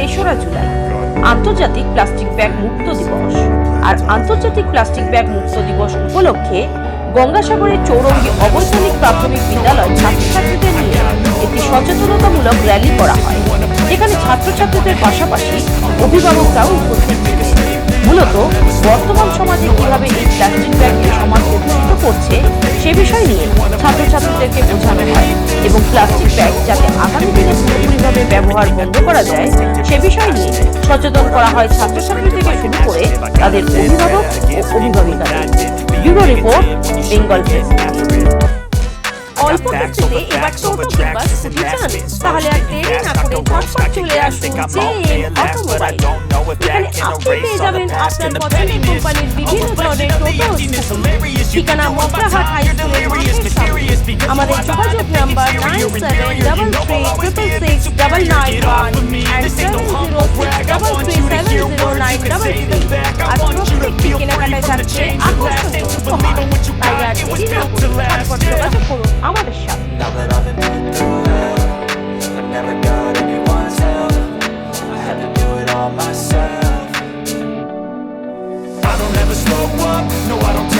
তেসরা জুলাই আন্তর্জাতিক plastic bag মুক্ত দিবস। আর আন্তর্জাতিক প্লাস্টিক ব্যাগ মুক্ত দিবস উপলক্ষে গঙ্গাসাগরের চৌরঙ্গি অবৈতনিক প্রাথমিক বিদ্যালয় ছাত্রছাত্রীদের নিয়ে একটি সচেতনতামূলক র্যালি করা হয়। যেখানে ছাত্রছাত্রীদের পাশাপাশি অভিভাবকরাও উপস্থিত মূলত বর্তমান সমাজে কীভাবে এই প্লাস্টিক ব্যাগটি সমাজকে দূষিত করছে, সে বিষয় নিয়ে ছাত্রছাত্রীদেরকে বোঝানো হয় এবং প্লাস্টিক ব্যাগ যাতে আগামী ব্যবহার বন্ধ করা যায়, সে বিষয় নিয়ে সচেতন করা হয় ছাত্রছাত্রী থেকে শুরু করে তাদের অভিভাবক ও অভিভাবিকা ব্যুরো রিপোর্ট, বেঙ্গল প্রেস। তাহলে আর দেরি না করে ঝটপট চলে আসুন। J M automobile. এখানে আপনি পেয়ে যাবেন আপনার পছন্দের কোম্পানির বিভিন্ন ধরনের টোটো ও স্কুটি ঠিকানা মকরাহাট হাই স্কুলের মাঠের সামনে। আমাদের যোগাযোগ number nine seven double three triple six double nine one and seven zero six double three seven zero nine double three আর প্রত্যেকটি কেনাকাটায় থাকছে আকর্ষণীয় উপহার তাই আর দেরি না করে slow up, no I don't